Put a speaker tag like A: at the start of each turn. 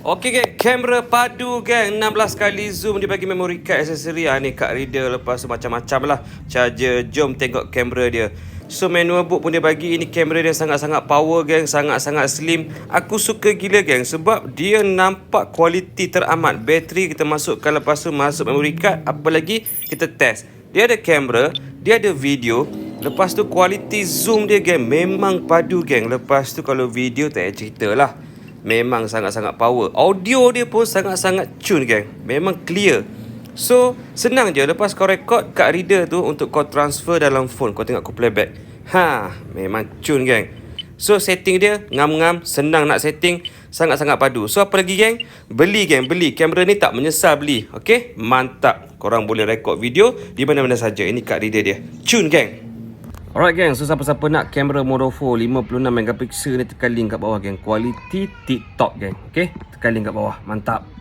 A: Okey geng, kamera padu geng 16 kali zoom dia bagi memory card aksesori ah ni card reader lepas tu macam-macam lah. Charger, jom tengok kamera dia. So manual book pun dia bagi ini kamera dia sangat-sangat power geng, sangat-sangat slim. Aku suka gila geng sebab dia nampak kualiti teramat. Bateri kita masukkan lepas tu masuk memory card, apa lagi kita test. Dia ada kamera, dia ada video, lepas tu kualiti zoom dia geng memang padu geng. Lepas tu kalau video tak payah cerita lah. Memang sangat-sangat power. Audio dia pun sangat-sangat cun geng. Memang clear. So, senang je lepas kau record kat reader tu untuk kau transfer dalam phone. Kau tengok kau playback. Ha, memang cun geng. So, setting dia ngam-ngam, senang nak setting, sangat-sangat padu. So, apa lagi geng? Beli geng, beli. Kamera ni tak menyesal beli. Okay? Mantap. Korang boleh record video di mana-mana saja. Ini kat reader dia. Cun geng. Alright gang, so siapa-siapa nak kamera Modofo 56 megapixel ni tekan link kat bawah gang. Kualiti TikTok gang. Okay, tekan link kat bawah. Mantap.